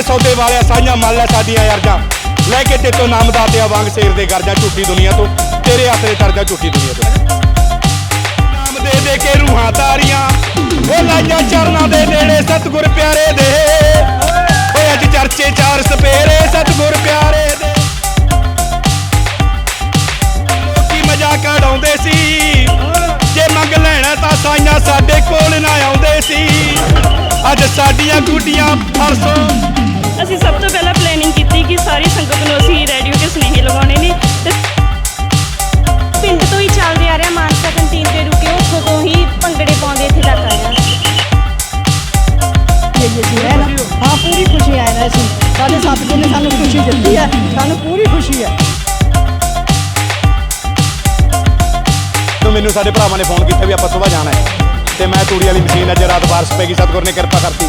ਸੱਚੇ ਸੌਦੇ ਵਾਲਿਆ, ਸਾਈਆਂ ਮੰਨ ਲੈ ਸਾਡੀਆਂ ਅਰਜ਼ਾਂ ਲੈ ਕੇ ਤੇਤੋਂ ਨਾਮ ਵਾਂਗ ਸ਼ੇਰ ਦੇ ਗਰਜਾ ਝੂਠੀ ਦੁਨੀਆ ਤੋਂ, ਤੇਰੇ ਆਸਰੇ ਤਰਜਾ ਝੂਠੀ ਦੁਨੀਆ ਤੋਂ। ਨਾਮ ਦੇ ਦੇ ਕੇ ਰੂਹਾਂ ਤਾਰੀਆਂ, ਉਹ ਲਾਈਆਂ ਚਰਨਾਂ ਦੇ ਨੇੜੇ ਸਤਿਗੁਰ ਪਿਆਰੇ ਦੇ। ਓਏ, ਅੱਜ ਚਰਚੇ ਚਾਰ ਸਪੇਰੇ ਸਤਿਗੁਰ ਪਿਆਰੇ ਦੇ। ਲੋਕੀ ਮਜ਼ਾਕ ਉਡਾਉਂਦੇ ਸੀ। ਜੇ ਮੰਗ ਲੈਣਾ ਤਾਂ ਸਾਈਆਂ ਸਾਡੇ ਕੋਲ ਨਾ ਆਉਂਦੇ ਸੀ। ਅੱਜ ਸਾਡੀਆਂ ਗੁੱਡੀਆਂ ਫਰਸੋਂ ਅਸੀਂ ਸਭ ਤੋਂ ਪਹਿਲਾਂ ਪਲੈਨਿੰਗ ਕੀਤੀ ਕਿ ਸਾਰੀ ਸੰਗਤ ਨੂੰ ਅਸੀਂ ਰੇਡੀਓ ਤੇ ਸੁਨੇਹੇ ਲਗਾਉਣੇ ਨੇ ਤੇ ਪਿੰਡ ਤੋਂ ਹੀ ਚੱਲਦੇ ਆ ਰਿਹਾ ਮਾਨਸਾ ਕੰਟੀਨ ਤੇ ਰੁਕੇ ਉੱਥੋਂ ਤੋਂ ਹੀ ਭੰਗੜੇ ਪਾਉਂਦੇ ਇੱਥੇ ਤੱਕ ਆਇਆ ਹੈ ਨਾ ਹਾਂ ਪੂਰੀ ਖੁਸ਼ੀ ਆਏ ਨਾ ਅਸੀਂ ਸਾਡੇ ਸਤਿਗੁਰ ਨੇ ਸਾਨੂੰ ਖੁਸ਼ੀ ਦਿੱਤੀ ਹੈ। ਸਾਨੂੰ ਪੂਰੀ ਖੁਸ਼ੀ ਹੈ। ਤੋਂ ਮੈਨੂੰ ਸਾਡੇ ਭਰਾਵਾਂ ਨੇ ਫੋਨ ਕੀਤਾ ਵੀ ਆਪਾਂ ਸਵੇਰ ਜਾਣਾ ਹੈ। ਤੇ ਮੈਂ ਤੂੜੀ ਵਾਲੀ ਮਸ਼ੀਨ ਅੱਜ ਰਾਤ ਬਾਰਿਸ਼ ਪੈ ਗਈ। ਸਤਿਗੁਰ ਨੇ ਕਿਰਪਾ ਕਰਤੀ।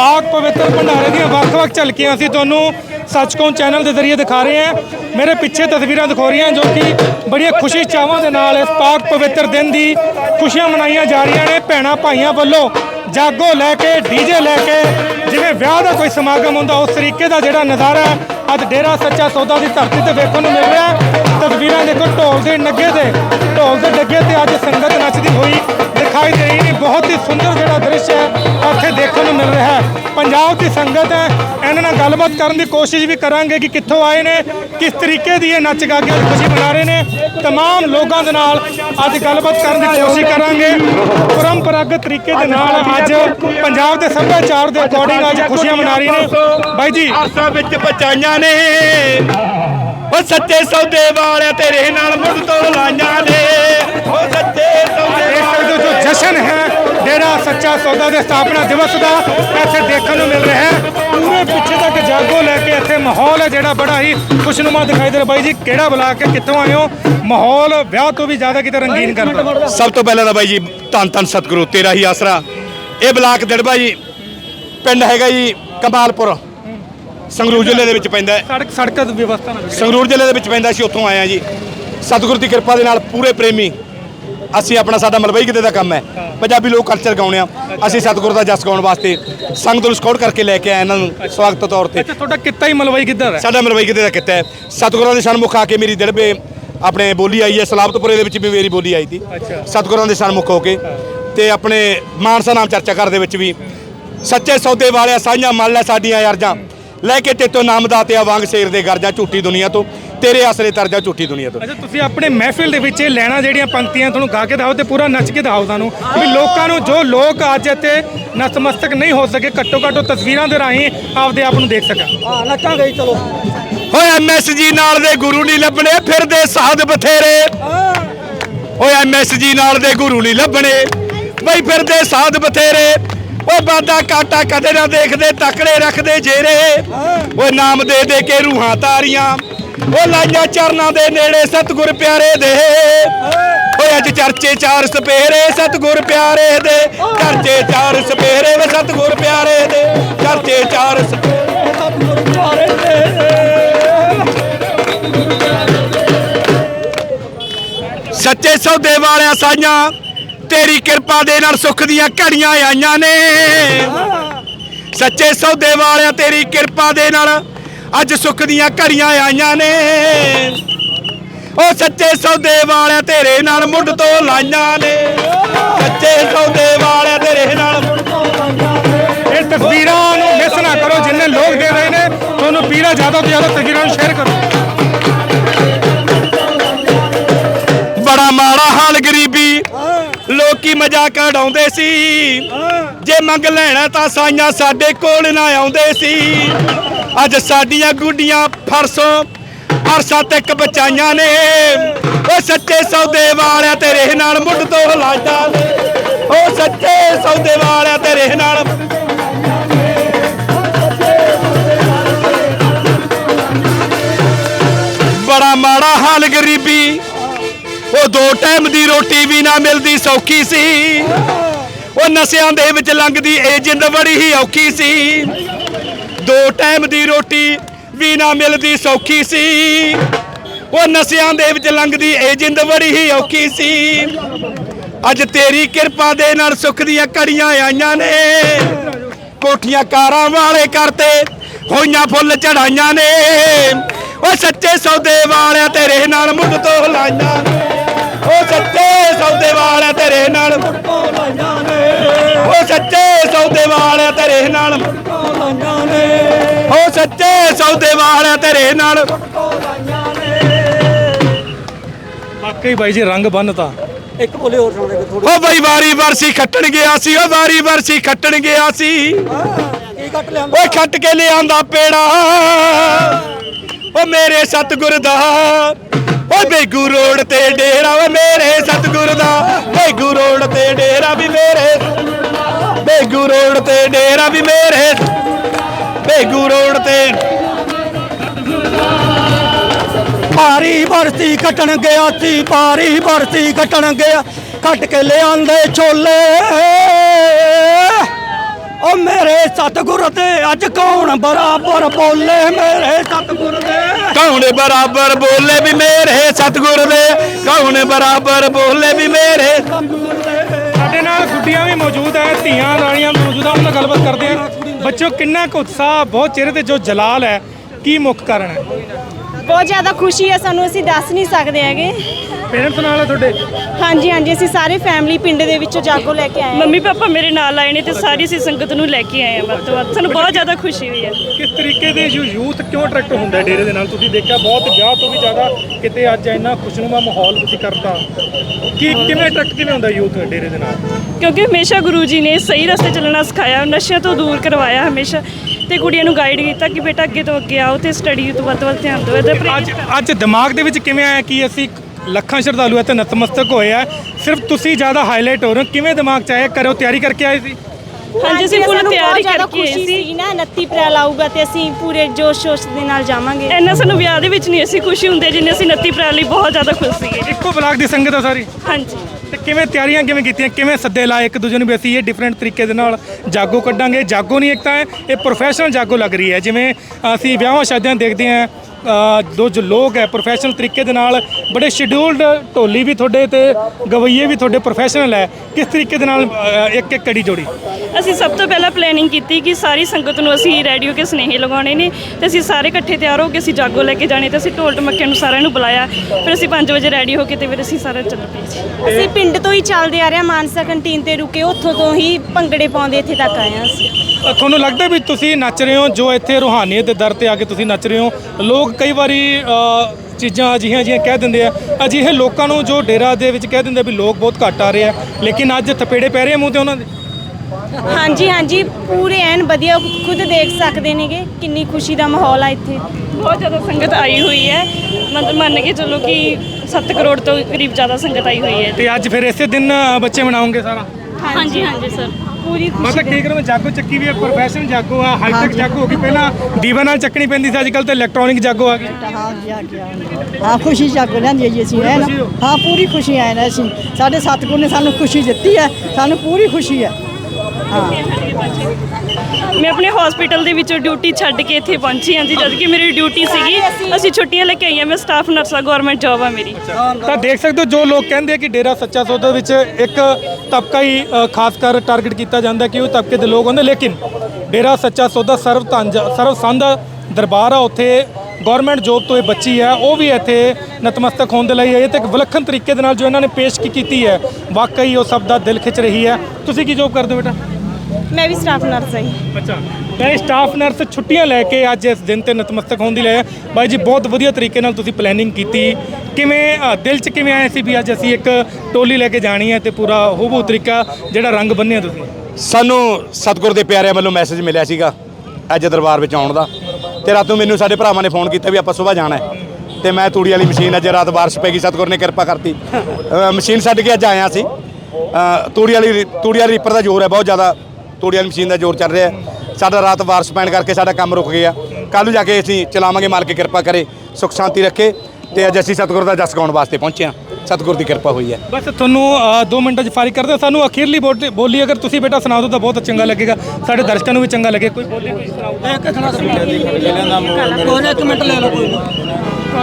ਪਾਕ ਪਵਿੱਤਰ ਭੰਡਾਰੇ ਦੀਆਂ ਵੱਖ-ਵੱਖ ਝਲਕੀਆਂ ਅਸੀਂ ਤੁਹਾਨੂੰ ਸੱਚਕੋਂ ਚੈਨਲ ਦੇ ਜ਼ਰੀਏ ਦਿਖਾ ਰਹੇ ਹਾਂ। ਮੇਰੇ ਪਿੱਛੇ ਤਸਵੀਰਾਂ ਦਿਖਾ ਰਹੀਆਂ ਜੋ ਕਿ ਬੜੀਆਂ ਖੁਸ਼ੀ ਚਾਵਾਂ ਦੇ ਨਾਲ ਇਸ ਪਾਕ ਪਵਿੱਤਰ ਦਿਨ ਦੀ ਖੁਸ਼ੀਆਂ ਮਨਾਈਆਂ ਜਾ ਰਹੀਆਂ ਨੇ ਭੈਣਾਂ ਭਾਈਆਂ ਵੱਲੋਂ। ਜਾਗੋ ਲੈ ਕੇ, ਡੀਜੇ ਲੈ ਕੇ, ਜਿਵੇਂ ਵਿਆਹ ਦਾ ਕੋਈ ਸਮਾਗਮ ਹੁੰਦਾ, ਉਸ ਤਰੀਕੇ ਦਾ ਜਿਹੜਾ ਨਜ਼ਾਰਾ ਅੱਜ ਡੇਰਾ ਸੱਚਾ ਸੌਦਾ ਦੀ ਧਰਤੀ ਤੇ ਵੇਖਣ ਨੂੰ ਮਿਲ ਰਿਹਾ ਤਸਵੀਰਾਂ ਦੇਖੋ, ਢੋਲ ਦੇ ਨੱਗੇ ਤੇ, ਢੋਲ ਦੇ ਡੱਗੇ ਤੇ ਅੱਜ ਸੰਗਤ ਨੱਚਦੀ ਹੋਈ ਦਿਖਾਈ ਦੇ ਰਹੀ ਨੇ ਬਹੁਤ ਹੀ ਸੁੰਦਰ ਜਿਹੜਾ ਦ੍ਰਿਸ਼ ਹੈ ਇੱਥੇ ਦੇਖਣ ਨੂੰ ਮਿਲ ਰਿਹਾ ਹੈ ਪੰਜਾਬ ਦੀ ਸੰਗਤ ਹੈ ਇਹਨਾਂ ਨਾਲ ਗੱਲਬਾਤ ਕਰਨ ਦੀ ਕੋਸ਼ਿਸ਼ ਵੀ ਕਰਾਂਗੇ ਕਿ ਕਿੱਥੋਂ ਆਏ ਨੇ ਕਿਸ ਤਰੀਕੇ ਦੀ ਇਹ ਨੱਚ ਗਾ ਕੇ ਅੱਜ ਖੁਸ਼ੀ ਮਨਾ ਰਹੇ ਨੇ तमाम ਲੋਕਾਂ ਦੇ ਨਾਲ ਅੱਜ ਗੱਲਬਾਤ ਕਰਨ ਦੀ ਕੋਸ਼ਿਸ਼ ਕਰਾਂਗੇ ਪਰੰਪਰਾਗਤ ਤਰੀਕੇ ਦੇ ਨਾਲ ਅੱਜ ਪੰਜਾਬ ਦੇ ਸੱਭਿਆਚਾਰ ਦੇ ਅਕੋਰਡਿੰਗ ਅੱਜ ਖੁਸ਼ੀਆਂ ਮਨਾ ਰਹੀ ਨੇ ਬਾਈ ਜੀ ਆਸਾਂ ਵਿੱਚ ਬਚਾਈਆਂ ਨੇ ਉਹ ਸੱਚੇ ਸੌਦੇ ਵਾਲਿਆ ਤੇਰੇ ਨਾਲ ਮੁੱਢ ਤੋਂ ਲਾਈਆਂ ਨੇ ਉਹ ਸੱਚੇ ਸੌਦੇ ਹੋ ਜੋ ਜਸ਼ਨ ਹੈ ਡੇਰਾ ਸੱਚਾ ਸੌਦਾ ਦੇ ਸਥਾਪਨਾ ਦਿਵਸ ਦਾ ਇੱਥੇ ਦੇਖਣ ਨੂੰ ਮਿਲ ਰਿਹਾ ਹੈ। ਪੂਰੇ ਪਿੱਛੇ ਤੱਕ ਜਾਗੋ ਲੈ ਕੇ ਇੱਥੇ ਮਾਹੌਲ ਹੈ ਜਿਹੜਾ ਬੜਾ ਹੀ ਖੁਸ਼ਨੁਮਾ ਦਿਖਾਈ ਦੇ ਰਿਹਾ। ਬਾਈ ਜੀ ਕਿਹੜਾ ਬੁਲਾ ਕੇ ਕਿੱਥੋਂ ਆਏ ਹੋ? ਮਾਹੌਲ ਵਿਆਹ ਤੋਂ ਵੀ ਜ਼ਿਆਦਾ ਕਿਤੇ ਰੰਗੀਨ ਕਰਦਾ ਸਭ ਤੋਂ ਪਹਿਲਾਂ ਤਾਂ ਬਾਈ ਜੀ ਧੰਨ ਧੰਨ ਸਤਿਗੁਰੂ ਤੇਰਾ ਹੀ ਆਸਰਾ। ਇਹ ਬਲਾਕ ਦਿੜਬਾ ਜੀ ਪਿੰਡ ਹੈਗਾ ਜੀ ਕਮਾਲਪੁਰ ਸੰਗਰੂਰ ਜ਼ਿਲ੍ਹੇ ਦੇ ਵਿੱਚ ਪੈਂਦਾ ਹੈ। ਸੜਕ ਸੜਕ ਦੀ ਵਿਵਸਥਾ ਨਾਲ ਸੰਗਰੂਰ ਜ਼ਿਲ੍ਹੇ ਦੇ ਵਿੱਚ ਪੈਂਦਾ ਸੀ ਉੱਥੋਂ ਆਏ ਆ ਜੀ। ਸਤਿਗੁਰ ਦੀ ਕਿਰਪਾ ਦੇ ਨਾਲ ਪੂਰੇ ਪ੍ਰੇਮੀ ਅਸੀਂ ਆਪਣਾ ਸਾਡਾ ਮਲਵਈ ਕਿਤੇ ਦਾ ਕੰਮ ਹੈ। ਪੰਜਾਬੀ ਲੋਕ ਕਲਚਰ ਗਾਉਣੇ ਆ ਅਸੀਂ ਸਤਿਗੁਰ ਦਾ ਜਸ ਗਾਉਣ ਵਾਸਤੇ ਸੰਗਤ ਨੂੰ ਸਕਾਊਟ ਕਰਕੇ ਲੈ ਕੇ ਆਏ ਇਹਨਾਂ ਨੂੰ ਸਵਾਗਤ ਤੌਰ ਤੇ। ਅੱਛਾ ਤੁਹਾਡਾ ਕਿੱਤਾ ਹੀ ਮਲਵਈ ਕਿੱਧਰ ਹੈ? ਸਾਡਾ ਮਲਵਈ ਕਿਤੇ ਦਾ ਕਿੱਤਾ ਹੈ। ਸਤਿਗੁਰਾਂ ਦੇ ਸਨਮੁਖ ਆ ਕੇ ਮੇਰੀ ਦਿੜਬੇ ਆਪਣੇ ਬੋਲੀ ਆਈ ਹੈ। ਸਲਾਬਤਪੁਰੇ ਦੇ ਵਿੱਚ ਵੀ ਮੇਰੀ ਬੋਲੀ ਆਈ ਸੀ। ਸਤਿਗੁਰਾਂ ਦੇ ਸਨਮੁਖ ਹੋ ਕੇ। ਤੇ ਆਪਣੇ ਮਾਨਸਾ ਨਾਮ ਚਰਚਾ ਘਰ ਦੇ ਵਿੱਚ ਵੀ। ਸੱਚੇ ਸੌਦੇ ਵਾਲਿਆ ਸਾਈਆਂ ਮੰਨ ਲੈ ਸਾਡੀਆਂ ਅਰਜ਼ਾਂ ਲੈ ਕੇ ਤੇਤੋਂ ਨਾਮ ਦਾਤਿਆ ਵਾਂਗ ਸ਼ੇਰ ਦੇ ਗਰਜਾ ਝੂਠੀ ਦੁਨੀਆ ਤੋਂ ਤੇਰੇ ਆਸਰੇ ਤਰਜਾ ਝੂਠੀ ਦੁਨੀਆ ਤੋਂ। ਅੱਛਾ ਤੁਸੀਂ ਆਪਣੇ ਮਹਿਫਿਲ ਦੇ ਵਿੱਚ ਇਹ ਲੈਣਾ ਜਿਹੜੀਆਂ ਪੰਕਤੀਆਂ ਤੁਹਾਨੂੰ ਗਾ ਕੇ ਦਿਖਾਓ ਤੇ ਪੂਰਾ ਨੱਚ ਕੇ ਦਿਖਾਓ ਤੁਹਾਨੂੰ ਵੀ ਲੋਕਾਂ ਨੂੰ ਜੋ ਲੋਕ ਅੱਜ ਇੱਥੇ ਨਤਮਸਤਕ ਨਹੀਂ ਹੋ ਸਕੇ ਘੱਟੋ ਘੱਟ ਉਹ ਤਸਵੀਰਾਂ ਦੇ ਰਾਹੀਂ ਆਪਦੇ ਆਪ ਨੂੰ ਦੇਖ ਸਕਣ। ਹਾਂ ਨੱਚਾਂਗੇ ਜੀ ਚਲੋ। ਓਏ ਐਮਐਸਜੀ ਨਾਲ ਦੇ ਗੁਰੂ ਨਹੀਂ ਲੱਭਣੇ ਫਿਰਦੇ ਸਾਧ ਬਥੇਰੇ। ਓਏ ਐਮਐਸਜੀ ਨਾਲ ਦੇ ਗੁਰੂ ਨਹੀਂ ਲੱਭਣੇ ਬਈ ਫਿਰਦੇ ਸਾਧ ਬਥੇਰੇ। ਓਏ ਬਾਦਾ ਕਾਟਾ ਕਦੇ ਨਾ ਦੇਖਦੇ, ਤਕੜੇ ਰੱਖਦੇ ਜੇਰੇ। ਓਏ ਨਾਮ ਦੇ ਦੇ ਕੇ ਰੂਹਾਂ ਤਾਰੀਆਂ। ਓ ਲਾਈਆਂ ਚਰਨਾਂ ਦੇ ਨੇੜੇ ਸਤਿਗੁਰ ਪਿਆਰੇ ਦੇ। ਓਏ ਅੱਜ ਚਰਚੇ ਚਾਰ ਸਪੇਰੇ ਸਤਿਗੁਰ ਪਿਆਰੇ ਦੇ। ਚਰਚੇ ਚਾਰ ਸਪੇਰੇ ਵੇ ਸਤਿਗੁਰ ਪਿਆਰੇ ਦੇ। ਚਰਚੇ ਚਾਰ ਸਪੇਰੇ ਸਤਿਗੁਰ ਪਿਆਰੇ ਦੇ। ਸੱਚੇ ਸੌਦੇ ਵਾਲਿਆਂ ਸਾਈਆਂ ਤੇਰੀ ਕਿਰਪਾ ਦੇ ਨਾਲ ਸੁੱਖ ਦੀਆਂ ਘੜੀਆਂ ਆਈਆਂ ਨੇ। ਸੱਚੇ ਸੌਦੇ ਵਾਲਿਆਂ, ਤੇਰੀ ਕਿਰਪਾ ਦੇ ਨਾਲ ਅੱਜ ਸੁੱਖ ਦੀਆਂ ਘੜੀਆਂ ਆਈਆਂ ਨੇ। ਉਹ ਸੱਚੇ ਸੌਦੇ ਵਾਲਿਆਂ, ਤੇਰੇ ਨਾਲ ਮੁੱਢ ਤੋਂ ਲਾਈਆਂ ਨੇ। ਸੱਚੇ ਸੌਦੇ ਵਾਲਿਆਂ, ਤੇਰੇ ਨਾਲ ਮੁੱਢ ਤੋਂ ਇਹ ਤਸਵੀਰਾਂ ਨੂੰ ਮਿਸ ਨਾ ਕਰੋ, ਜਿੰਨੇ ਲੋਕ ਦੇ ਰਹੇ ਨੇ, ਤੁਹਾਨੂੰ ਪੀਰਾ ਜ਼ਿਆਦਾ ਤੋਂ ਜ਼ਿਆਦਾ ਤਸਵੀਰਾਂ ਨੂੰ ਸ਼ੇਅਰ ਕਰੋ। ਲੋਕੀ ਮਜ਼ਾਕ ਉਡਾਉਂਦੇ ਸੀ। ਜੇ ਮੰਗ ਲੈਣਾ ਤਾਂ ਸਾਈਆਂ ਸਾਡੇ ਕੋਲ ਨਾ ਆਉਂਦੇ ਸੀ। ਅੱਜ ਸਾਡੀਆਂ ਗੁੱਡੀਆਂ ਫਰਸੋਂ ਅਰਸ਼ਾ ਤੱਕ ਬਚਾਈਆਂ ਨੇ। ਉਹ ਸੱਚੇ ਸੌਦੇ ਵਾਲਿਆ ਤੇਰੇ ਨਾਲ ਮੁੱਢ ਤੋਂ ਹਲਾਜਾ ਉਹ ਸੱਚੇ ਸੌਦੇ ਵਾਲਿਆ ਤੇਰੇ ਨਾਲ ਬੜਾ ਮਾੜਾ ਹਾਲ ਗਰੀਬੀ ਦੋ ਟਾਈਮ ਦੀ ਰੋਟੀ ਵੀ ਨਾ ਮਿਲਦੀ ਸੌਖੀ ਸੀ। ਉਹ ਨਸ਼ਿਆਂ ਦੇ ਵਿੱਚ ਲੰਘਦੀ ਇਹ ਜਿੰਦ ਬੜੀ ਹੀ ਔਖੀ ਸੀ। ਦੋ ਟਾਈਮ ਦੀ ਰੋਟੀ ਵੀ ਨਾ ਮਿਲਦੀ ਸੌਖੀ ਸੀ। ਉਹ ਨਸ਼ਿਆਂ ਦੇ ਵਿੱਚ ਲੰਘਦੀ ਇਹ ਜਿੰਦ ਬੜੀ ਹੀ ਔਖੀ ਸੀ। ਅੱਜ ਤੇਰੀ ਕਿਰਪਾ ਦੇ ਨਾਲ ਸੁੱਖ ਦੀਆਂ ਘੜੀਆਂ ਆਈਆਂ ਨੇ। ਕੋਠੀਆਂ ਕਾਰਾਂ ਵਾਲੇ ਕਰਤੇ ਹੋਈਆਂ ਫੁੱਲ ਚੜਾਈਆਂ ਨੇ। ਉਹ ਸੱਚੇ ਸੌਦੇ ਵਾਲਿਆ ਤੇਰੇ ਨਾਲ ਮੁੱਢ ਤੋਂ ਲਾਈਆਂ ਨੇ। ਉਹ ਸੱਚੇ ਸੌਦੇ ਵਾਲਿਆ ਤੇਰੇ ਨਾਲ। ਉਹ ਸੱਚੇ ਸੌਦੇ ਵਾਲਿਆ ਤੇਰੇ ਨਾਲ। ਉਹ ਸੱਚੇ ਸੌਦੇ ਵਾਲਿਆ ਤੇਰੇ ਨਾਲ। ਵਾਕਈ ਬਾਈ ਜੀ ਰੰਗ ਬੰਨਤਾ। ਇੱਕ ਬੋਲੇ ਹੋਰ ਸੁਣਾਉਂਦੇ ਥੋੜੀ ਉਹ ਬਈ ਵਾਰੀ ਵਰਸੀ ਖੱਟਣ ਗਿਆ ਸੀ ਉਹ ਵਾਰੀ ਵਰਸੀ ਖੱਟਣ ਗਿਆ ਸੀ। ਕੀ ਕੱਟ ਲਿਆ ਓਏ ਖੱਟ ਕੇ ਲਿਆਂਦਾ ਪੇੜਾ। ਓ ਮੇਰੇ ਸਤਿਗੁਰ ਦਾ। ਓਏ ਬੇਗੂ ਰੋਡ ਤੇ ਡੇਰਾ ਓਏ ਡੇਰਾ ਵੀ ਮੇਰੇ। ਬੇਗੂ ਰੋਡ ਤੇ ਡੇਰਾ ਵੀ ਮੇਰੇ। ਬੇਗੂ ਰੋਡ ਤੇ ਭਾਰੀ ਭਰਤੀ ਕੱਟਣ ਗਿਆ ਸੀ ਪਾਰੀ ਭਰਤੀ ਕੱਟਣ ਗਿਆ। ਕੱਟ ਕੇ ਲਿਆਂਦੇ ਛੋਲੇ। ਓ ਮੇਰੇ ਸਤਿਗੁਰ ਦੇ, ਅੱਜ ਕੌਣ ਬਰਾਬਰ ਬੋਲੇ ਮੇਰੇ ਸਤਿਗੁਰ ਦੇ? ਕੌਣ ਬਰਾਬਰ ਬੋਲੇ ਵੀ ਮੇਰੇ ਸਤਿਗੁਰ ਦੇ? ਕੌਣ ਬਰਾਬਰ ਬੋਲੇ ਵੀ ਮੇਰੇ? ਸਾਡੇ ਨਾਲ ਗੁੱਡੀਆਂ ਵੀ ਮੌਜੂਦ ਹੈ, ਧੀਆਂ ਰਾਣੀਆਂ ਮੌਜੂਦ ਆ, ਉਹਨਾਂ ਨਾਲ ਗੱਲਬਾਤ ਕਰਦੇ ਆ। ਬੱਚੋ ਕਿੰਨਾ ਕੁ ਉਤਸ਼ਾਹ, ਬਹੁਤ ਚਿਹਰੇ ਤੇ ਜੋ ਜਲਾਲ ਹੈ, ਕੀ ਮੁੱਖ ਕਾਰਨ ਹੈ? ਬਹੁਤ ਜ਼ਿਆਦਾ ਖੁਸ਼ੀ ਹੈ ਸਾਨੂੰ ਅਸੀਂ ਦੱਸ ਨਹੀਂ ਸਕਦੇ ਹੈਗੇ। ਪੇਰੈਂਟਸ ਨਾਲ ਹੈ ਤੁਹਾਡੇ? ਹਾਂਜੀ ਹਾਂਜੀ ਅਸੀਂ ਸਾਰੇ ਫੈਮਿਲੀ ਪਿੰਡ ਦੇ ਵਿੱਚੋਂ ਜਾਗੋ ਲੈ ਕੇ ਆਏ ਹਾਂ। ਮੰਮੀ ਪਾਪਾ ਮੇਰੇ ਨਾਲ ਆਏ ਨੇ ਤੇ ਸਾਰੀ ਅਸੀਂ ਸੰਗਤ ਨੂੰ ਲੈ ਕੇ ਆਏ ਆ ਵੱਧ ਤੋਂ ਵੱਧ। ਸਾਨੂੰ ਬਹੁਤ ਜ਼ਿਆਦਾ ਖੁਸ਼ੀ ਹੋਈ ਹੈ। ਕਿਸ ਤਰੀਕੇ ਦੇ ਜੋ ਯੂਥ ਕਿਉਂ ਅਟਰੈਕਟ ਹੁੰਦਾ ਹੈ ਡੇਰੇ ਦੇ ਨਾਲ? ਤੁਸੀਂ ਦੇਖਿਆ ਬਹੁਤ ਵਿਆਹ ਤੋਂ ਵੀ ਜ਼ਿਆਦਾ ਕਿਤੇ ਅੱਜ ਇੰਨਾ ਖੁਸ਼ਨੁਮਾ ਮਾਹੌਲ ਤੁਸੀਂ ਕਰਤਾ। ਕੀ ਕਿਵੇਂ ਅਟਰੈਕਟ ਕਿਵੇਂ ਹੁੰਦਾ ਯੂਥ ਡੇਰੇ ਦੇ ਨਾਲ? ਕਿਉਂਕਿ ਹਮੇਸ਼ਾ ਗੁਰੂ ਜੀ ਨੇ ਸਹੀ ਰਸਤੇ ਚੱਲਣਾ ਸਿਖਾਇਆ ਨਸ਼ਿਆਂ ਤੋਂ ਦੂਰ ਕਰਵਾਇਆ ਹਮੇਸ਼ਾ। ਤੇ ਕੁੜੀਆਂ ਨੂੰ ਗਾਈਡ ਕੀਤਾ ਕਿ ਬੇਟਾ ਅੱਗੇ ਤੋਂ ਅੱਗੇ ਆਓ ਤੇ ਸਟੱਡੀ ਤੋਂ ਵੱਧ ਵੱਧ ਧਿਆਨ ਦਿਓ। ਇਹਦਾ ਅੱਜ ਅੱਜ ਦਿਮਾਗ ਦੇ ਵਿੱਚ ਕਿਵੇਂ ਆਇਆ ਕਿ ਅਸੀਂ ਲੱਖਾਂ ਸ਼ਰਧਾਲੂ ਇੱਥੇ ਨਤਮਸਤਕ ਹੋਏ ਆ? ਸਿਰਫ ਤੁਸੀਂ ਜ਼ਿਆਦਾ ਹਾਈਲਾਈਟ ਹੋ ਰਹੇ ਹੋ। ਕਿਵੇਂ ਦਿਮਾਗ 'ਚ ਆਇਆ? ਕਰੋ ਤਿਆਰੀ ਕਰਕੇ ਆਏ ਸੀ? ਹਾਂਜੀ ਅਸੀਂ ਫੁੱਲ ਤਿਆਰੀ ਕਰਕੇ ਆਏ ਸੀ। ਨਾ 29 ਅਪ੍ਰੈਲ ਆਊਗਾ ਤੇ ਅਸੀਂ ਪੂਰੇ ਜੋਸ਼ ਸ਼ੋਸ਼ ਦੇ ਨਾਲ ਜਾਵਾਂਗੇ। ਇੰਨਾ ਸਾਨੂੰ ਵਿਆਹ ਦੇ ਵਿੱਚ ਨਹੀਂ ਅਸੀਂ ਖੁਸ਼ੀ ਹੁੰਦੇ ਜਿੰਨੇ ਅਸੀਂ 29 ਅਪ੍ਰੈਲ ਲਈ ਬਹੁਤ ਜ਼ਿਆਦਾ ਖੁਸ਼ ਸੀਗੇ। ਇੱਕੋ ਬਲਾਕ ਦੀ ਸੰਗਤ ਆ ਸਾਰੀ? ਹਾਂਜੀ। ਤੇ ਕਿਵੇਂ ਤਿਆਰੀਆਂ ਕਿਵੇਂ ਕੀਤੀਆਂ, ਕਿਵੇਂ ਸੱਦੇ ਲਾਏ ਇੱਕ ਦੂਜੇ ਨੂੰ ਵੀ ਅਸੀਂ ਇਹ ਡਿਫਰੈਂਟ ਤਰੀਕੇ ਦੇ ਨਾਲ ਜਾਗੋ ਕੱਢਾਂਗੇ। ਜਾਗੋ ਨਹੀਂ ਇੱਕ ਤਾਂ ਇਹ ਪ੍ਰੋਫੈਸ਼ਨਲ ਜਾਗੋ ਲੱਗ ਰਹੀ ਹੈ। ਜਿਵੇਂ ਅਸੀਂ ਵਿਆਹਾਂ ਸ਼ਾਦੀਆਂ ਦੇਖਦੇ ਹਾਂ ਦੋ ਜੋ ਲੋਕ ਹੈ ਪ੍ਰੋਫੈਸ਼ਨਲ ਤਰੀਕੇ ਦੇ ਨਾਲ ਬੜੇ ਸ਼ਡਿਊਲਡ ਢੋਲੀ ਵੀ ਤੁਹਾਡੇ ਤੇ ਗਵਈਏ ਵੀ ਤੁਹਾਡੇ ਪ੍ਰੋਫੈਸ਼ਨਲ ਹੈ। ਕਿਸ ਤਰੀਕੇ ਦੇ ਨਾਲ ਇੱਕ ਇੱਕ ਕੜੀ ਜੋੜੀ? ਅਸੀਂ ਸਭ ਤੋਂ ਪਹਿਲਾਂ ਪਲੈਨਿੰਗ ਕੀਤੀ ਕਿ ਸਾਰੀ ਸੰਗਤ ਨੂੰ ਅਸੀਂ ਰੇਡੀਓ ਕੇ ਸੁਨੇਹੇ ਲਗਾਉਣੇ ਨੇ ਤੇ ਅਸੀਂ ਸਾਰੇ ਇਕੱਠੇ ਤਿਆਰ ਹੋ ਕੇ ਅਸੀਂ ਜਾਗੋ ਲੈ ਕੇ ਜਾਣੇ ਤੇ ਅਸੀਂ ਢੋਲ ਢਮੱਕਿਆਂ ਨੂੰ ਸਾਰਿਆਂ ਨੂੰ ਬੁਲਾਇਆ। ਫਿਰ ਅਸੀਂ 5 ਵਜੇ ਰੈਡੀ ਹੋ ਕੇ ਤੇ ਫਿਰ ਅਸੀਂ ਸਾਰੇ ਚੱਲ ਪਏ ਜੀ ਅਸੀਂ ਪਿੰਡ ਤੋਂ ਹੀ ਚੱਲਦੇ ਆ ਰਹੇ ਹਾਂ ਮਾਨਸਾ ਕੰਟੀਨ ਤੇ ਰੁਕੇ ਉੱਥੋਂ ਤੋਂ ਹੀ ਭੰਗੜੇ ਪਾਉਂਦੇ ਇੱਥੇ ਤੱਕ ਆਏ ਹਾਂ ਅਸੀਂ। ਤੁਹਾਨੂੰ ਲੱਗਦਾ ਵੀ ਤੁਸੀਂ ਨੱਚ ਰਹੇ ਹੋ ਜੋ ਇੱਥੇ ਰੂਹਾਨੀਅਤ ਦੇ ਦਰ ਤੇ ਆ ਕੇ ਤੁਸੀਂ ਨੱਚ ਰਹੇ ਹੋ ਲੋਕ ਕਈ ਵਾਰੀ ਚੀਜ਼ਾਂ ਅਜਿਹੀਆਂ ਜਿਹੀਆਂ ਕਹਿ ਦਿੰਦੇ ਆ। ਅਜਿਹੇ ਲੋਕਾਂ ਨੂੰ ਜੋ ਡੇਰਾ ਦੇ ਵਿੱਚ ਕਹਿ ਦਿੰਦੇ ਵੀ ਲੋਕ ਬਹੁਤ ਘੱਟ ਆ ਰਹੇ ਆ ਲੇਕਿਨ ਅੱਜ ਥਪੇੜੇ ਪੈ ਰਹੇ ਆ ਮੂੰਹ ਤੇ ਉਹਨਾਂ ਦੇ? ਹਾਂਜੀ ਹਾਂਜੀ ਪੂਰੇ ਐਨ ਵਧੀਆ ਖੁਦ ਦੇਖ ਸਕਦੇ ਨੇਗੇ ਕਿੰਨੀ ਖੁਸ਼ੀ ਦਾ ਮਾਹੌਲ ਆ ਇੱਥੇ। ਬਹੁਤ ਜ਼ਿਆਦਾ ਸੰਗਤ ਆਈ ਹੋਈ ਹੈ। ਮਤਲਬ ਮੰਨ ਕੇ ਚੱਲੋ ਕਿ 7 ਕਰੋੜ ਤੋਂ ਕਰੀਬ ਜ਼ਿਆਦਾ ਸੰਗਤ ਆਈ ਹੋਈ ਹੈ। ਤੇ ਅੱਜ ਫਿਰ ਇਸੇ ਦਿਨ ਬੱਚੇ ਮਨਾਉਂਗੇ ਸਾਰਾ? ਹਾਂਜੀ ਹਾਂਜੀ ਸਰ। ਪੂਰੀ ਖੁਸ਼ੀ ਮਤਲਬ ਕੀ ਕਰੋ ਜਾਗੋ ਚੱਕੀ ਵੀ ਹੈ ਪ੍ਰੋਫੈਸ਼ਨਲ ਜਾਗੋ ਆ ਹਾਈ ਟੈਕ ਜਾਗੋ ਹੋ ਗਈ। ਪਹਿਲਾਂ ਦੀਵਾ ਨਾਲ ਚੱਕਣੀ ਪੈਂਦੀ ਸੀ ਅੱਜ ਕੱਲ ਤੇ ਇਲੈਕਟ੍ਰੋਨਿਕ ਜਾਗੋ ਆ ਗਈ। ਹਾਂ ਜੀ ਆ ਗਿਆ ਹਾਂ ਖੁਸ਼ੀ ਜਾਗੋ ਲੈਂਦੀ ਹੈ ਜੀ ਅਸੀਂ ਹੈ ਨਾ? ਖੁਸ਼ੀ ਹੋ? ਹਾਂ ਪੂਰੀ ਖੁਸ਼ੀ ਆਏ ਨਾ ਅਸੀਂ। ਸਾਡੇ ਸਤਿਗੁਰ ਨੇ ਸਾਨੂੰ ਖੁਸ਼ੀ ਦਿੱਤੀ ਹੈ ਸਾਨੂੰ ਪੂਰੀ ਖੁਸ਼ੀ ਹੈ। ਹਾਂ। ਮੈਂ ਆਪਣੇ ਹਸਪੀਟਲ ਦੇ ਵਿੱਚੋਂ ਡਿਊਟੀ ਛੱਡ ਕੇ ਇੱਥੇ ਪਹੁੰਚੀ ਹਾਂ ਜੀ ਜਦ ਕਿ ਮੇਰੀ ਡਿਊਟੀ ਸੀਗੀ। ਅਸੀਂ ਛੁੱਟੀਆਂ ਲੈ ਕੇ ਆਈਆਂ ਮੈਂ ਸਟਾਫ ਨਰਸਾ ਗਵਰਨਮੈਂਟ ਜੌਬ ਆ ਮੇਰੀ। ਤਾਂ ਦੇਖ ਸਕਦੇ ਹੋ ਜੋ ਲੋਕ ਕਹਿੰਦੇ ਆ ਕਿ ਡੇਰਾ ਸੱਚਾ ਸੌਦਾ ਵਿੱਚ ਇੱਕ ਤਬਕਾ ਹੀ ਅ, ਖਾਸ ਕਰ ਟਾਰਗੇਟ ਕੀਤਾ ਜਾਂਦਾ ਕਿ ਉਹ ਤਬਕੇ ਦੇ ਲੋਕ ਹੁੰਦੇ ਲੇਕਿਨ ਡੇਰਾ ਸੱਚਾ ਸੌਦਾ ਸਰਵ ਧੰਜ ਸਰਵ ਸੰਧ ਦਰਬਾਰ ਆ ਉੱਥੇ ਗਵਰਨਮੈਂਟ ਜੋਬ ਤੋਂ ਇਹ ਬੱਚੀ ਹੈ ਉਹ ਵੀ ਇੱਥੇ ਨਤਮਸਤਕ ਹੋਣ ਦੇ ਲਈ ਆਈ ਹੈ ਤੇ ਇੱਕ ਵਿਲੱਖਣ ਤਰੀਕੇ ਦੇ ਨਾਲ ਜੋ ਇਹਨਾਂ ਨੇ ਪੇਸ਼ ਕੀ ਕੀਤੀ ਹੈ ਵਾਕਈ ਉਹ ਸਭ ਦਾ ਦਿਲ ਖਿੱਚ ਰਹੀ ਹੈ। ਤੁਸੀਂ ਕੀ ਜੋਬ ਕਰਦੇ ਹੋ ਬੇਟਾ? ਮੈਂ ਵੀ ਸਟਾਫ ਨਰਸ ਹਾਂ ਜੀ। ਅੱਛਾ ਤਾਂ ਇਹ ਸਟਾਫ ਨਰਸ ਛੁੱਟੀਆਂ ਲੈ ਕੇ ਅੱਜ ਇਸ ਦਿਨ ਤੇ ਨਤਮਸਤਕ ਹੋਣ ਦੀ ਲੈ ਬਾਈ ਜੀ ਬਹੁਤ ਵਧੀਆ ਤਰੀਕੇ ਨਾਲ ਤੁਸੀਂ ਪਲੈਨਿੰਗ ਕੀਤੀ। ਕਿਵੇਂ ਅ, ਦਿਲ 'ਚ ਕਿਵੇਂ ਆਇਆ ਸੀ ਵੀ ਅੱਜ ਅਸੀਂ ਇੱਕ ਟੋਲੀ ਲੈ ਕੇ ਜਾਣੀ ਹੈ ਤੇ ਪੂਰਾ ਹੂਬਹੂ ਤਰੀਕਾ ਜਿਹੜਾ ਰੰਗ ਬੰਨਿਆ ਤੁਸੀਂ? ਸਾਨੂੰ ਸਤਿਗੁਰ ਦੇ ਪਿਆਰਿਆਂ ਵੱਲੋਂ ਮੈਸੇਜ ਮਿਲਿਆ ਸੀਗਾ ਅੱਜ ਦਰਬਾਰ ਵਿੱਚ ਆਉਣ ਦਾ। ਤੇ ਰਾਤੋਂ ਮੈਨੂੰ ਸਾਡੇ ਭਰਾਵਾਂ ਨੇ ਫੋਨ ਕੀਤਾ ਵੀ ਆਪਾਂ ਸਵੇਰ ਜਾਣਾ ਹੈ। ਤੇ ਮੈਂ ਤੂੜੀ ਵਾਲੀ ਮਸ਼ੀਨ ਅੱਜ ਰਾਤ ਬਾਰਿਸ਼ ਪੈ ਗਈ ਸਤਿਗੁਰ ਨੇ ਕਿਰਪਾ ਕਰਤੀ। ਅ, ਮਸ਼ੀਨ ਛੱਡ ਕੇ ਅੱਜ ਆਇਆ ਸੀ। ਅ, ਤੂੜੀ ਵਾਲੀ ਤੂੜੀ ਵਾਲੀ ਰੀਪਰ ਦਾ ਜ਼ੋਰ ਹੈ ਬਹੁਤ ਜ਼ਿਆਦਾ। ਤੂੜੀ ਵਾਲੀ ਮਸ਼ੀਨ ਦਾ ਜ਼ੋਰ ਚੱਲ ਰਿਹਾ ਹੈ। ਸਾਡਾ ਰਾਤ ਬਾਰਿਸ਼ ਪੈਣ ਕਰਕੇ ਸਾਡਾ ਕੰਮ ਰੁਕ ਗਿਆ। ਕੱਲ ਨੂੰ ਜਾ ਕੇ ਅਸੀਂ ਚਲਾਵਾਂਗੇ ਮਾਲਕ ਕਿਰਪਾ ਕਰੇ ਸੁਖ ਸ਼ਾਂਤੀ ਰੱਖੇ ਤੇ ਅੱਜ ਅਸੀਂ ਸਤਿਗੁਰ ਦਾ ਜਸ ਗਾਉਣ ਵਾਸਤੇ ਪਹੁੰਚੇ ਹਾਂ। ਸਤਿਗੁਰ ਦੀ ਕਿਰਪਾ ਹੋਈ ਹੈ। ਬਸ ਤੁਹਾਨੂੰ 2 ਮਿੰਟਾਂ 'ਚ ਫਾਰੀ ਕਰਦੇ ਸਾਨੂੰ ਅਖੀਰਲੀ ਬੋਲ- ਬੋਲੀ ਅਗਰ ਤੁਸੀਂ ਬੇਟਾ ਸੁਣਾ ਦਿਓ ਤਾਂ ਬਹੁਤ ਚੰਗਾ ਲੱਗੇਗਾ। ਸਾਡੇ ਦਰਸ਼ਕਾਂ ਨੂੰ ਵੀ ਚੰਗਾ ਲੱਗੇ। ਕੋਈ ਬੋਲੀ ਕੋਈ ਸੁਣਾਓ? ਉਹਨੇ ਇੱਕ ਮਿੰਟ ਲੈ ਲਓ ਕੋਈ।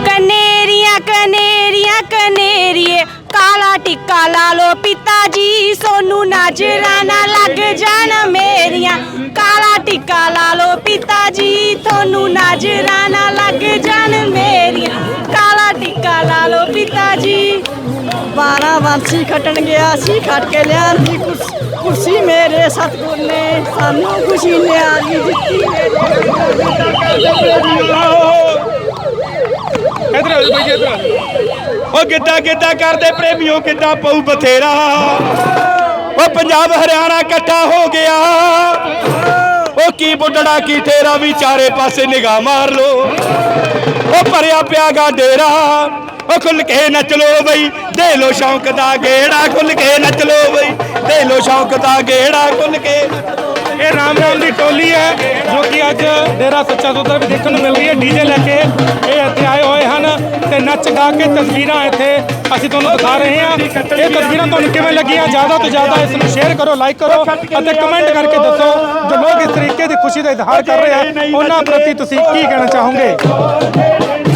ਕਨੇਰੀਆਂ ਕਨੇਰੀਆਂ ਕਨੇਰੀਏ। ਕਾਲਾ ਟਿੱਕਾ ਲਾ ਲੋ ਪਿਤਾ ਜੀ ਸੋਨੂੰ ਨਜ਼ਰਾਂ ਨਾ ਲੱਗ ਜਾਣ ਮੇਰੀਆਂ। ਕਾਲਾ ਟਿੱਕਾ ਲਾ ਲੋ ਪਿਤਾ ਜੀ ਤੁਹਾਨੂੰ ਨਜ਼ਰਾਂ ਨਾ ਲੱਗ ਜਾਣ ਮੇਰੀਆਂ। ਕਾਲਾ ਟਿੱਕਾ ਲਾ ਲੋ ਪਿਤਾ ਜੀ ਬਾਰਾਂ ਵਾਂਸੀ ਖੱਟਣ ਗਿਆ ਸੀ ਖੱਟ ਕੇ ਲਿਆਂਦੀ ਕੁਰਸ- ਕੁਰਸੀ ਮੇਰੇ ਸਤਿਗੁਰ ਨੇ। ਸਾਨੂੰ ਖੁਸ਼ੀ ਨਿਆਰੀ ਦਿੱਤੀ ਇਧਰ ਆ ਜੀ ਇਧਰ ਆ। ਉਹ ਗਿੱਧਾ ਗਿੱਧਾ ਕਰਦੇ, ਪ੍ਰੇਮੀਓ ਕਿੱਦਾਂ ਪਊ ਬਥੇਰਾ। ਉਹ ਪੰਜਾਬ ਹਰਿਆਣਾ ਇਕੱਠਾ ਹੋ ਗਿਆ। ਉਹ ਕੀ ਬੁੱਢੜਾ, ਕੀ ਠੇਰਾ, ਵੀ ਚਾਰੇ ਪਾਸੇ ਨਿਗਾਹ ਮਾਰ ਲੋ ਉਹ ਭਰਿਆ ਪਿਆ ਗਾ ਡੇਰਾ, ਉਹ ਖੁੱਲ ਕੇ ਨੱਚ ਲੋ ਬਈ। ਦੇ ਲੋ ਸ਼ੌਂਕ ਦਾ ਗੇੜਾ ਖੁੱਲ ਕੇ ਨੱਚ ਲੋ ਬਈ। ਦੇ ਲੋ ਸ਼ੌਂਕ ਦਾ ਗੇੜਾ ਖੁੱਲ ਕੇ ਇਹ ਰਾਮ ਰਾਮ ਦੀ ਟੋਲੀ ਹੈ, ਜੋ ਕਿ ਅੱਜ ਡੇਰਾ ਸੱਚਾ ਸੌਦਾ ਵੀ ਦੇਖਣ ਨੂੰ ਮਿਲ ਰਹੀ ਹੈ। ਡੀਜੇ ਲੈ ਕੇ ਇਹ ਇੱਥੇ ਆਏ ਹੋਏ ਹਨ ਤੇ ਨੱਚ ਗਾ ਕੇ ਤਸਵੀਰਾਂ ਇੱਥੇ ਅਸੀਂ ਤੁਹਾਨੂੰ ਦਿਖਾ ਰਹੇ ਹਾਂ। ਇਹ ਤਸਵੀਰਾਂ ਤੁਹਾਨੂੰ ਕਿਵੇਂ ਲੱਗੀਆਂ? ਜ਼ਿਆਦਾ ਤੋਂ ਜ਼ਿਆਦਾ ਇਸ ਨੂੰ ਸ਼ੇਅਰ ਕਰੋ ਲਾਈਕ ਕਰੋ ਅਤੇ ਕਮੈਂਟ ਕਰਕੇ ਦੱਸੋ ਜੋ ਲੋਕ ਇਸ ਤਰੀਕੇ ਦੀ ਖੁਸ਼ੀ ਦਾ ਇਜ਼ਹਾਰ ਕਰ ਰਹੇ ਆ, ਉਹਨਾਂ ਪ੍ਰਤੀ ਤੁਸੀਂ ਕੀ ਕਹਿਣਾ ਚਾਹੋਗੇ?